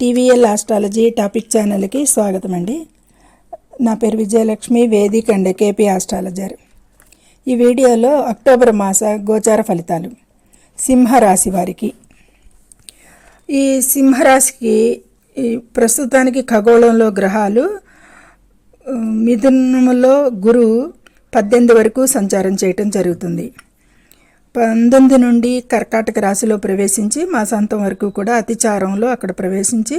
TVL astrology topic ఛానల్కి స్వాగతం అండి నా పేరు Vijayalakshmi Vedic and KP astrologer. ఈ వీడియోలో అక్టోబర్ మాస గోచార ఫలితాలు. సింహరాశి వారికి. ఈ సింహరాశికి ఈ ప్రస్తుతానికి ఖగోళంలో గ్రహాలు మిథునంలో మిథునములో గురు పద్దెనిమిది వరకు సంచారం చేయటం జరుగుతుంది. పంతొమ్మిది నుండి కర్కాటక రాశిలో ప్రవేశించి మాసాంతం వరకు కూడా అతిచారంలో అక్కడ ప్రవేశించి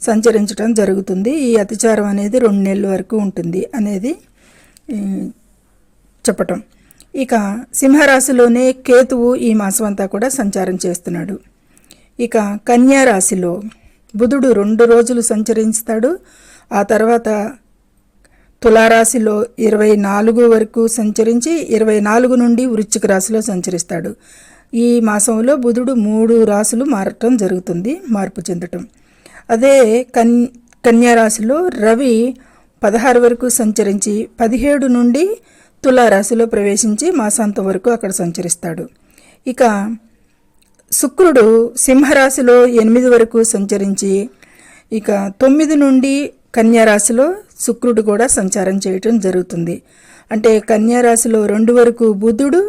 సంచరించడం జరుగుతుంది. ఈ అతిచారం అనేది రెండు నెలల వరకు ఉంటుంది అనేది చెప్పటం. ఇక సింహరాశిలోనే కేతువు ఈ మాసం అంతా కూడా సంచారం చేస్తున్నాడు. ఇక కన్యా రాశిలో బుధుడు రెండు రోజులు సంచరిస్తాడు. ఆ తర్వాత తులారాశిలో ఇరవై నాలుగు వరకు సంచరించి ఇరవై నాలుగు నుండి వృశ్చిక రాశిలో సంచరిస్తాడు. ఈ మాసంలో బుధుడు మూడు రాశులు మారటం జరుగుతుంది మార్పు చెందటం. అదే కన్ కన్యారాశిలో రవి పదహారు వరకు సంచరించి పదిహేడు నుండి తులారాశిలో ప్రవేశించి మాసాంతం వరకు అక్కడ సంచరిస్తాడు. ఇక శుక్రుడు సింహరాశిలో ఎనిమిది వరకు సంచరించి ఇక తొమ్మిది నుండి కన్యారాశిలో శుక్రుడు కూడా సంచారం చేయటం జరుగుతుంది. అంటే కన్యారాశిలో రెండు వరకు బుధుడు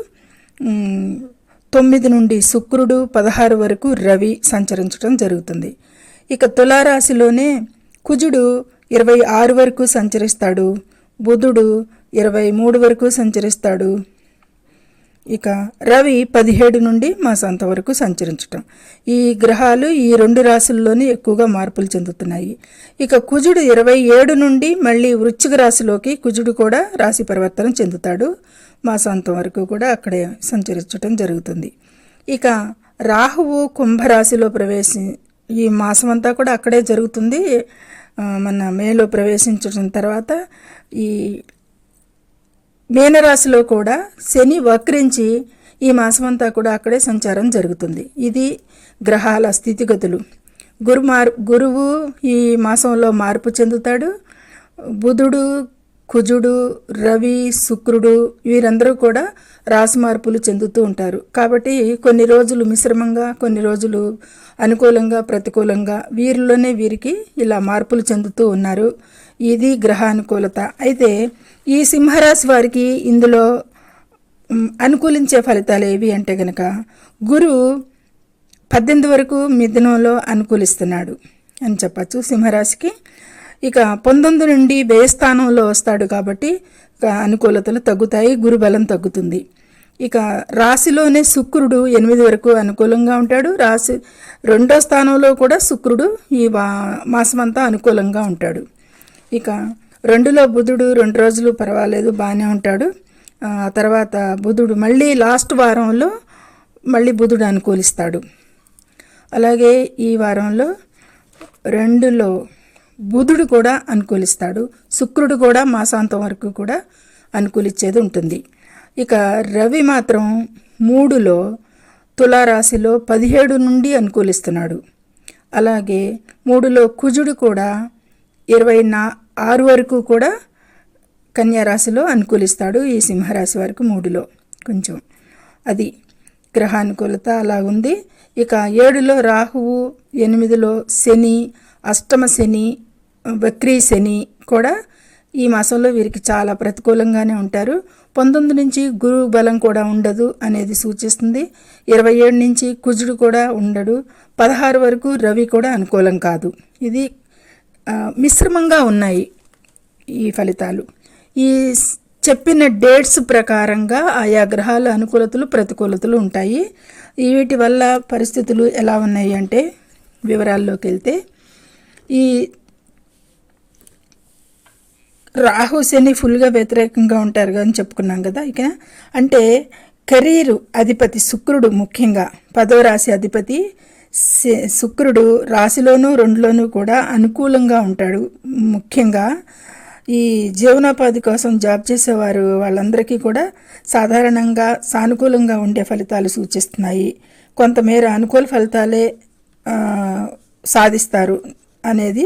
తొమ్మిది నుండి శుక్రుడు పదహారు వరకు రవి సంచరించడం జరుగుతుంది. ఇక తులారాశిలోనే కుజుడు ఇరవై ఆరు వరకు సంచరిస్తాడు. బుధుడు ఇరవై మూడు వరకు సంచరిస్తాడు. ఇక రవి పదిహేడు నుండి మాసాంత వరకు సంచరించటం. ఈ గ్రహాలు ఈ రెండు రాశుల్లోనే ఎక్కువగా మార్పులు చెందుతున్నాయి. ఇక కుజుడు ఇరవై ఏడు నుండి మళ్ళీ వృశ్చిక రాశిలోకి కుజుడు కూడా రాశి పరివర్తనం చెందుతాడు. మాసాంతం వరకు కూడా అక్కడే సంచరించటం జరుగుతుంది. ఇక రాహువు కుంభరాశిలో ప్రవేశి ఈ మాసం అంతా కూడా అక్కడే జరుగుతుంది. మన మేలో ప్రవేశించడం తర్వాత ఈ మీనరాశిలో కూడా శని వక్రించి ఈ మాసమంతా కూడా అక్కడే సంచారం జరుగుతుంది. ఇది గ్రహాల స్థితిగతులు. గురు మార్ గురువు ఈ మాసంలో మార్పు చెందుతాడు. బుధుడు కుజుడు రవి శుక్రుడు వీరందరూ కూడా రాసు మార్పులు చెందుతూ ఉంటారు. కాబట్టి కొన్ని రోజులు మిశ్రమంగా కొన్ని రోజులు అనుకూలంగా ప్రతికూలంగా వీరిలోనే వీరికి ఇలా మార్పులు చెందుతూ ఉన్నారు. ఇది గ్రహానుకూలత. అయితే ఈ సింహరాశి వారికి ఇందులో అనుకూలించే ఫలితాలు ఏవి అంటే గనక గురు పద్దెనిమిది వరకు మిథునంలో అనుకూలిస్తున్నాడు అని చెప్పచ్చు సింహరాశికి. ఇక పంతొమ్మిది నుండి వేయి స్థానంలో వస్తాడు కాబట్టి అనుకూలతలు తగ్గుతాయి గురుబలం తగ్గుతుంది. ఇక రాశిలోనే శుక్రుడు ఎనిమిది వరకు అనుకూలంగా ఉంటాడు. రాశి రెండో స్థానంలో కూడా శుక్రుడు ఈ వా- మాసమంతా అనుకూలంగా ఉంటాడు. ఇక రెండులో బుధుడు రెండు రోజులు పర్వాలేదు బాగానే ఉంటాడు. తర్వాత బుధుడు మళ్ళీ లాస్ట్ వారంలో మళ్ళీ బుధుడు అనుకూలిస్తాడు. అలాగే ఈ వారంలో రెండులో బుధుడు కూడా అనుకూలిస్తాడు శుక్రుడు కూడా మాసాంతం వరకు కూడా అనుకూలిచ్చేది ఉంటుంది. ఇక రవి మాత్రం మూడులో తులారాశిలో పదిహేడు నుండి అనుకూలిస్తున్నాడు. అలాగే మూడులో కుజుడు కూడా ఇరవై నా ఆరు వరకు కూడా కన్యారాశిలో అనుకూలిస్తాడు ఈ సింహరాశి వరకు మూడులో కొంచెం. అది గ్రహానుకూలత అలా ఉంది ఇక ఏడులో రాహువు ఎనిమిదిలో శని అష్టమ శని వక్రీ శని కూడా ఈ మాసంలో వీరికి చాలా ప్రతికూలంగానే ఉంటారు. పంతొమ్మిది నుంచి గురువు బలం కూడా ఉండదు అనేది సూచిస్తుంది. ఇరవై ఏడు నుంచి కుజుడు కూడా ఉండడు. పదహారు వరకు రవి కూడా అనుకూలం కాదు. ఇది మిశ్రమంగా ఉన్నాయి ఈ ఫలితాలు. ఈ చెప్పిన డేట్స్ ప్రకారంగా ఆయా గ్రహాల అనుకూలతలు ప్రతికూలతలు ఉంటాయి. వీటి వల్ల పరిస్థితులు ఎలా ఉన్నాయి అంటే వివరాల్లోకి వెళ్తే ఈ రాహు శని ఫుల్గా వ్యతిరేకంగా ఉంటారు అని చెప్పుకున్నాం కదా ఇక. అంటే కెరీరు అధిపతి శుక్రుడు ముఖ్యంగా. పదో రాశి అధిపతి శుక్రుడు రాశిలోనూ రెండులోనూ కూడా అనుకూలంగా ఉంటాడు ముఖ్యంగా. ఈ జీవనోపాధి కోసం జాబ్ చేసేవారు వాళ్ళందరికీ కూడా సాధారణంగా సానుకూలంగా ఉండే ఫలితాలు సూచిస్తున్నాయి. కొంతమేర అనుకూల ఫలితాలే సాధిస్తారు. అనేది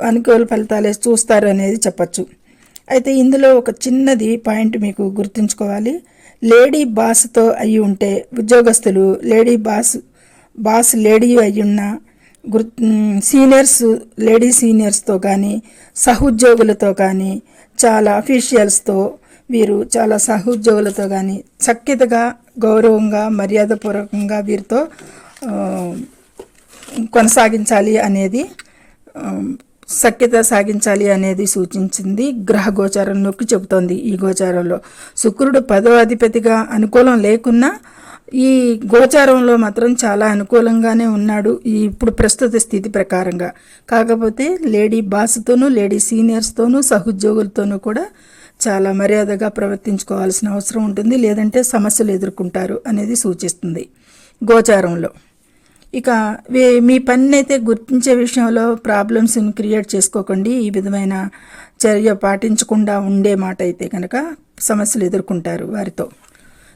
అనుకూల ఫలితాలు చూస్తారు అనేది చెప్పచ్చు. అయితే ఇందులో ఒక చిన్నది పాయింట్ మీకు గుర్తుంచుకోవాలి. లేడీ బాస్తో అయి ఉంటే ఉద్యోగస్తులు లేడీ బాస్ బాస్ లేడీ అయి ఉన్న గుర్ సీనియర్స్ లేడీ సీనియర్స్తో కానీ సహోద్యోగులతో కానీ చాలా అఫీషియల్స్తో వీరు చాలా సహోద్యోగులతో కానీ చక్కితగా గౌరవంగా మర్యాదపూర్వకంగా వీరితో కొనసాగించాలి అనేది సఖ్యత సాగించాలి అనేది సూచించింది గ్రహ గోచారం నొక్కి చెబుతోంది ఈ గోచారంలో. శుక్రుడు పదో అధిపతిగా అనుకూలం లేకున్నా ఈ గోచారంలో మాత్రం చాలా అనుకూలంగానే ఉన్నాడు ఈ ఇప్పుడు ప్రస్తుత స్థితి ప్రకారంగా. కాకపోతే లేడీ బాస్తోనూ లేడీ సీనియర్స్తోనూ సహోద్యోగులతోనూ కూడా చాలా మర్యాదగా ప్రవర్తించుకోవాల్సిన అవసరం ఉంటుంది. లేదంటే సమస్యలు ఎదుర్కొంటారు అనేది సూచిస్తుంది గోచారంలో. ఇక మీ పని అయితే గుర్తించే విషయంలో ప్రాబ్లమ్స్ని క్రియేట్ చేసుకోకండి. ఈ విధమైన చర్య పాటించకుండా ఉండే మాట అయితే కనుక సమస్యలు ఎదుర్కొంటారు వారితో.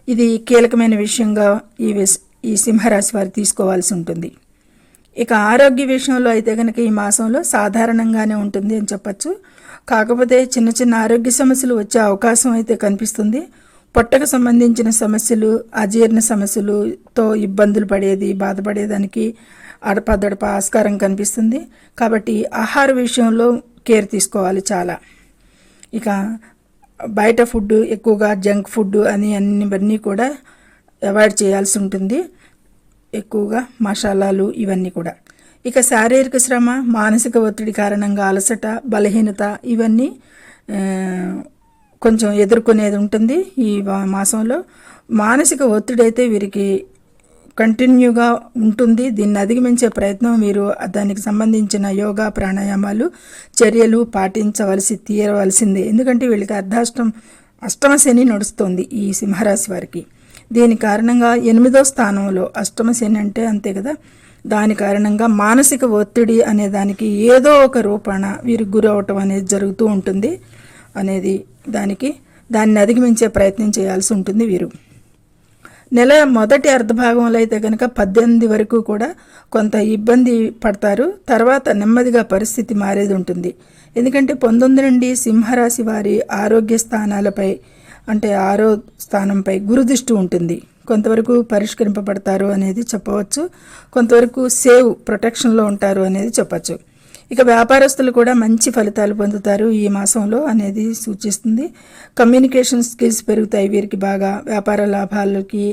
ఇది కీలకమైన విషయంగా ఈ విస్- ఈ సింహరాశి వారు తీసుకోవాల్సి ఉంటుంది. ఇక ఆరోగ్య విషయంలో అయితే కనుక ఈ మాసంలో సాధారణంగానే ఉంటుంది అని చెప్పచ్చు. కాకపోతే చిన్న చిన్న ఆరోగ్య సమస్యలు వచ్చే అవకాశం అయితే కనిపిస్తుంది. పొట్టకు సంబంధించిన సమస్యలు అజీర్ణ సమస్యలుతో ఇబ్బందులు పడేది బాధపడేదానికి అడపదడప ఆస్కారం కనిపిస్తుంది. కాబట్టి ఆహార విషయంలో కేర్ తీసుకోవాలి చాలా. ఇక బయట ఫుడ్ ఎక్కువగా జంక్ ఫుడ్ అని అన్నివన్నీ కూడా అవాయిడ్ చేయాల్సి ఉంటుంది. ఎక్కువగా మసాలాలు ఇవన్నీ కూడా. ఇక శారీరక శ్రమ మానసిక ఒత్తిడి కారణంగా అలసట బలహీనత ఇవన్నీ కొంచెం ఎదుర్కొనేది ఉంటుంది ఈ మాసంలో. మానసిక ఒత్తిడి అయితే వీరికి కంటిన్యూగా ఉంటుంది. దీన్ని అధిగమించే ప్రయత్నం మీరు దానికి సంబంధించిన యోగా ప్రాణాయామాలు చర్యలు పాటించవలసి తీరవలసింది. ఎందుకంటే వీళ్ళకి అర్ధాష్టం అష్టమ శని నడుస్తుంది ఈ సింహరాశి వారికి. దీని కారణంగా ఎనిమిదో స్థానంలో అష్టమ శని అంటే అంతే కదా? దాని కారణంగా మానసిక ఒత్తిడి అనే దానికి ఏదో ఒక రూపాన వీరికి గురవటం అనేది జరుగుతూ ఉంటుంది. అనేది దానికి దాన్ని అధిగమించే ప్రయత్నం చేయాల్సి ఉంటుంది వీరు. నెల మొదటి అర్ధభాగంలో అయితే కనుక పద్దెనిమిది వరకు కూడా కొంత ఇబ్బంది పడతారు. తర్వాత నెమ్మదిగా పరిస్థితి మారేది ఉంటుంది. ఎందుకంటే పంతొమ్మిది నుండి సింహరాశి వారి ఆరోగ్య స్థానాలపై అంటే ఆరో స్థానంపై గురుదృష్టి ఉంటుంది. కొంతవరకు పరిష్కరింపబడతారు అనేది చెప్పవచ్చు. కొంతవరకు సేవ్ ప్రొటెక్షన్లో ఉంటారు అనేది చెప్పచ్చు. ఇక వ్యాపారస్తులు కూడా మంచి ఫలితాలు పొందుతారు ఈ మాసంలో అనేది సూచిస్తుంది. కమ్యూనికేషన్ స్కిల్స్ పెరుగుతాయి వీరికి బాగా. వ్యాపార లాభాలకి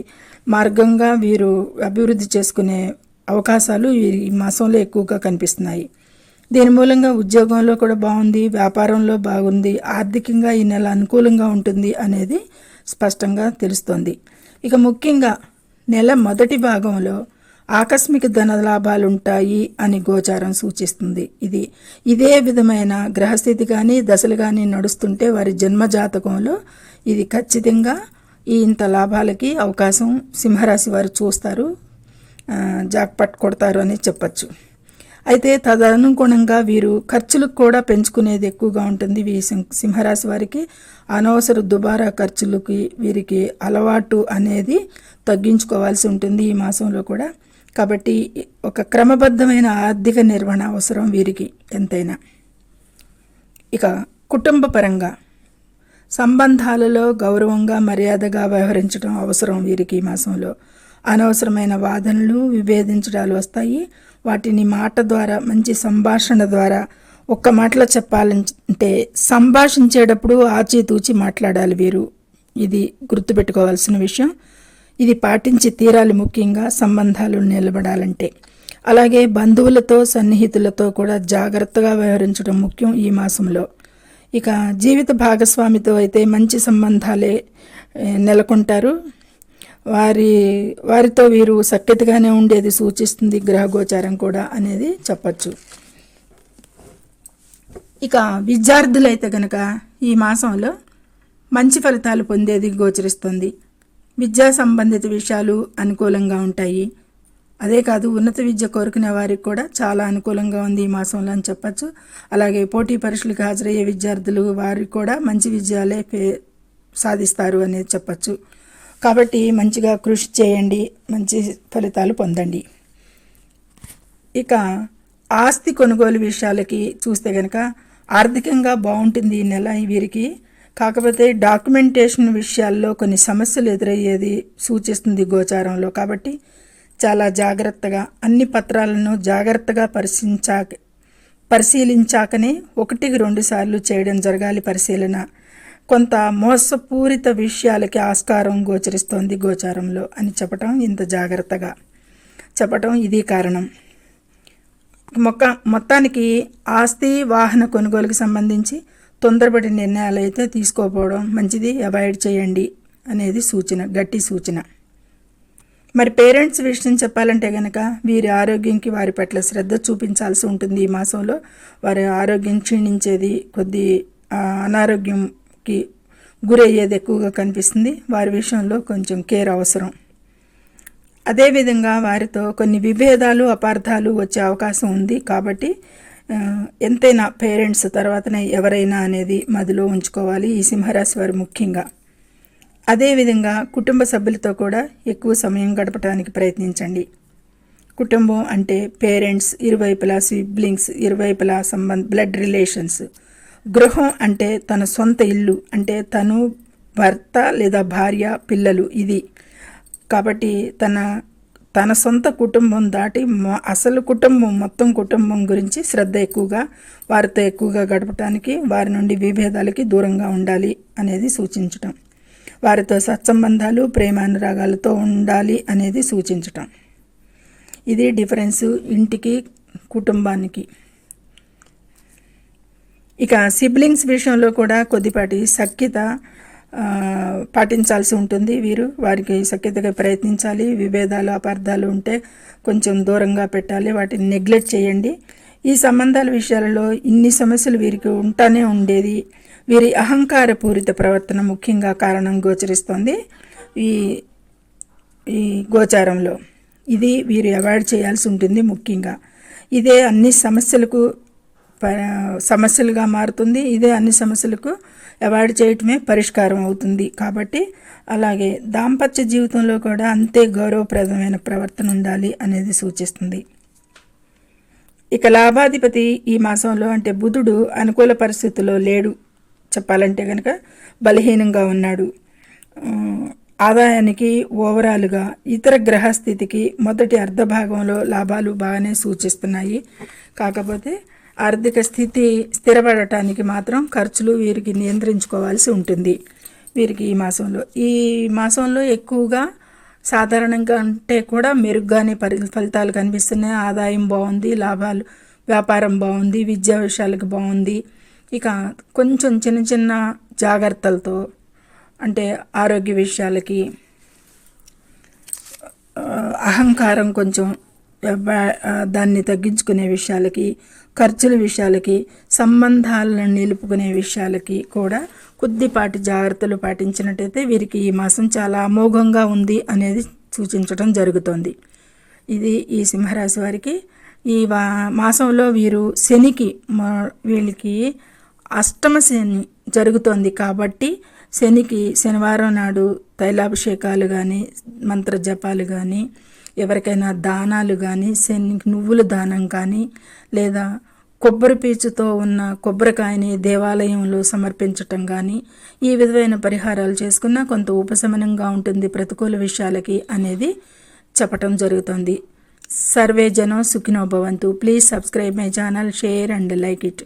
మార్గంగా వీరు అభివృద్ధి చేసుకునే అవకాశాలు ఈ మాసంలో ఎక్కువగా కనిపిస్తున్నాయి. దీని మూలంగా ఉద్యోగంలో కూడా బాగుంది వ్యాపారంలో బాగుంది ఆర్థికంగా ఈ నెల అనుకూలంగా ఉంటుంది అనేది స్పష్టంగా తెలుస్తోంది. ఇక ముఖ్యంగా నెల మొదటి భాగంలో ఆకస్మిక ధన లాభాలు ఉంటాయి అని గోచారం సూచిస్తుంది. ఇది ఇదే విధమైన గ్రహస్థితి కానీ దశలు కానీ నడుస్తుంటే వారి జన్మ జాతకంలో ఇది ఖచ్చితంగా ఈ ఇంత లాభాలకి అవకాశం సింహరాశి వారు చూస్తారు జాక్పట్ కొడతారు అని చెప్పచ్చు. అయితే తదనుగుణంగా వీరు ఖర్చులకు కూడా పెంచుకునేది ఎక్కువగా ఉంటుంది. వీ సింహ- సింహరాశి వారికి అనవసర దుబారా ఖర్చులకి వీరికి అలవాటు అనేది తగ్గించుకోవాల్సి ఉంటుంది ఈ మాసంలో కూడా. కాబట్టి ఒక క్రమబద్ధమైన ఆర్థిక నిర్వహణ అవసరం వీరికి ఎంతైనా. ఇక కుటుంబ పరంగా సంబంధాలలో గౌరవంగా మర్యాదగా వ్యవహరించడం అవసరం వీరికి ఈ మాసంలో. అనవసరమైన వాదనలు విభేదించడాలు వస్తాయి. వాటిని మాట ద్వారా మంచి సంభాషణ ద్వారా ఒక్క మాటలో చెప్పాలంటే సంభాషించేటప్పుడు ఆచితూచి మాట్లాడాలి వీరు. ఇది గుర్తుపెట్టుకోవాల్సిన విషయం. ఇది పాటించి తీరాలి ముఖ్యంగా సంబంధాలు నిలబడాలంటే. అలాగే బంధువులతో సన్నిహితులతో కూడా జాగ్రత్తగా వ్యవహరించడం ముఖ్యం ఈ మాసంలో. ఇక జీవిత భాగస్వామితో అయితే మంచి సంబంధాలే నెలకొంటారు. వారి వారితో వీరు సఖ్యతగానే ఉండేది సూచిస్తుంది గ్రహగోచారం కూడా అనేది చెప్పచ్చు. ఇక విద్యార్థులైతే కనుక ఈ మాసంలో మంచి ఫలితాలు పొందేది గోచరిస్తుంది. విద్యా సంబంధిత విషయాలు అనుకూలంగా ఉంటాయి. అదే కాదు ఉన్నత విద్య కోరుకునే వారికి కూడా చాలా అనుకూలంగా ఉంది ఈ మాసంలో అని చెప్పచ్చు. అలాగే పోటీ పరీక్షలకు హాజరయ్యే విద్యార్థులు వారికి కూడా మంచి విజయాలే పే సాధిస్తారు అనేది చెప్పచ్చు. కాబట్టి మంచిగా కృషి చేయండి మంచి ఫలితాలు పొందండి. ఇక ఆస్తి కొనుగోలు విషయాలకి చూస్తే కనుక ఆర్థికంగా బాగుంటుంది ఈ నెల వీరికి. కాకపోతే డాక్యుమెంటేషన్ విషయాల్లో కొన్ని సమస్యలు ఎదురయ్యేది సూచిస్తుంది గోచారంలో. కాబట్టి చాలా జాగ్రత్తగా అన్ని పత్రాలను జాగ్రత్తగా పరిశీలించాక పరిశీలించాకనే ఒకటికి రెండు సార్లు చేయడం జరగాలి పరిశీలన. కొంత మోసపూరిత విషయాలకి ఆస్కారం గోచరిస్తోంది గోచారంలో అని చెప్పటం ఇంత జాగ్రత్తగా చెప్పటం ఇది కారణం. మొక్క మొత్తానికి ఆస్తి వాహన కొనుగోలుకు సంబంధించి తొందరపడి నిర్ణయాలు అయితే తీసుకోకపోవడం మంచిది. అవాయిడ్ చేయండి అనేది సూచన గట్టి సూచన. మరి పేరెంట్స్ విషయం చెప్పాలంటే కనుక వీరి ఆరోగ్యంకి వారి పట్ల శ్రద్ధ చూపించాల్సి ఉంటుంది. ఈ మాసంలో వారి ఆరోగ్యం క్షీణించేది కొద్ది అనారోగ్యంకి గురయ్యేది ఎక్కువగా కనిపిస్తుంది. వారి విషయంలో కొంచెం కేర్ అవసరం. అదేవిధంగా వారితో కొన్ని విభేదాలు అపార్థాలు వచ్చే అవకాశం ఉంది కాబట్టి ఎంతైనా పేరెంట్స్ తర్వాతనే ఎవరైనా అనేది మదిలో ఉంచుకోవాలి ఈ సింహరాశి వారు ముఖ్యంగా. అదేవిధంగా కుటుంబ సభ్యులతో కూడా ఎక్కువ సమయం గడపడానికి ప్రయత్నించండి. కుటుంబం అంటే పేరెంట్స్ ఇరువైపులా సిబ్లింగ్స్ ఇరువైపులా సంబంధ బ్లడ్ రిలేషన్స్. గృహం అంటే తన సొంత ఇల్లు అంటే తను భర్త లేదా భార్య పిల్లలు ఇది. కాబట్టి తన తన సొంత కుటుంబం దాటి అసలు కుటుంబం మొత్తం కుటుంబం గురించి శ్రద్ధ ఎక్కువగా వారితో ఎక్కువగా గడపటానికి వారి నుండి విభేదాలకి దూరంగా ఉండాలి అనేది సూచించటం. వారితో సత్సంబంధాలు ప్రేమానురాగాలతో ఉండాలి అనేది సూచించటం. ఇది డిఫరెన్స్ ఇంటికి కుటుంబానికి. ఇక సిబ్లింగ్స్ విషయంలో కూడా కొద్దిపాటి సఖ్యత పాటించాల్సి ఉంటుంది. వీరు వారికి సఖ్యతగా ప్రయత్నించాలి. విభేదాలు అపార్థాలు ఉంటే కొంచెం దూరంగా పెట్టాలి. వాటిని నెగ్లెక్ట్ చేయండి. ఈ సంబంధాల విషయాలలో ఇన్ని సమస్యలు వీరికి ఉంటానే ఉండేది. వీరి అహంకారపూరిత ప్రవర్తన ముఖ్యంగా కారణం గోచరిస్తోంది ఈ ఈ గోచారంలో. ఇది వీరు అవాయిడ్ చేయాల్సి ఉంటుంది ముఖ్యంగా. ఇదే అన్ని సమస్యలకు ప- సమస్యలుగా మారుతుంది. ఇదే అన్ని సమస్యలకు అవాయిడ్ చేయటమే పరిష్కారం అవుతుంది. కాబట్టి అలాగే దాంపత్య జీవితంలో కూడా అంతే గౌరవప్రదమైన ప్రవర్తన ఉండాలి అనేది సూచిస్తుంది. ఇక లాభాధిపతి ఈ మాసంలో అంటే బుధుడు అనుకూల పరిస్థితుల్లో లేడు. చెప్పాలంటే కనుక బలహీనంగా ఉన్నాడు. ఆదాయానికి ఓవరాల్గా ఇతర గ్రహస్థితికి మొదటి మొదటి అర్ధభాగంలో లాభాలు బాగానే సూచిస్తున్నాయి. కాకపోతే ఆర్థిక స్థితి స్థిరపడటానికి మాత్రం ఖర్చులు వీరికి నియంత్రించుకోవాల్సి ఉంటుంది. వీరికి ఈ మాసంలో ఈ మాసంలో ఎక్కువగా సాధారణంగా అంటే కూడా మెరుగ్గానే పరి ఫలితాలు కనిపిస్తున్నాయి. ఆదాయం బాగుంది లాభాలు వ్యాపారం బాగుంది విద్యా విషయాలకు బాగుంది. ఇక కొంచెం చిన్న చిన్న జాగ్రత్తలతో అంటే ఆరోగ్య విషయాలకి అహంకారం కొంచెం దాన్ని తగ్గించుకునే విషయాలకి ఖర్చుల విషయాలకి సంబంధాలను నిలుపుకునే విషయాలకి కూడా కొద్దిపాటి జాగ్రత్తలు పాటించినట్టయితే వీరికి ఈ మాసం చాలా అమోఘంగా ఉంది అనేది సూచించడం జరుగుతోంది. ఇది ఈ సింహరాశి వారికి ఈ వా మాసంలో వీరు శనికి మా- వీళ్ళకి అష్టమ శని జరుగుతోంది కాబట్టి శనికి శనివారం నాడు తైలాభిషేకాలు కానీ మంత్ర జపాలు కానీ ఎవరికైనా దానాలు కానీ శనికి నువ్వుల దానం కానీ లేదా కొబ్బరి పీచుతో ఉన్న కొబ్బరికాయని దేవాలయంలో సమర్పించటం కానీ ఈ విధమైన పరిహారాలు చేసుకున్నా కొంత ఉపశమనంగా ఉంటుంది ప్రతికూల విషయాలకి అనేది చెప్పటం జరుగుతుంది. సర్వే జనం Sukhinobhavantu please subscribe my channel share and like it.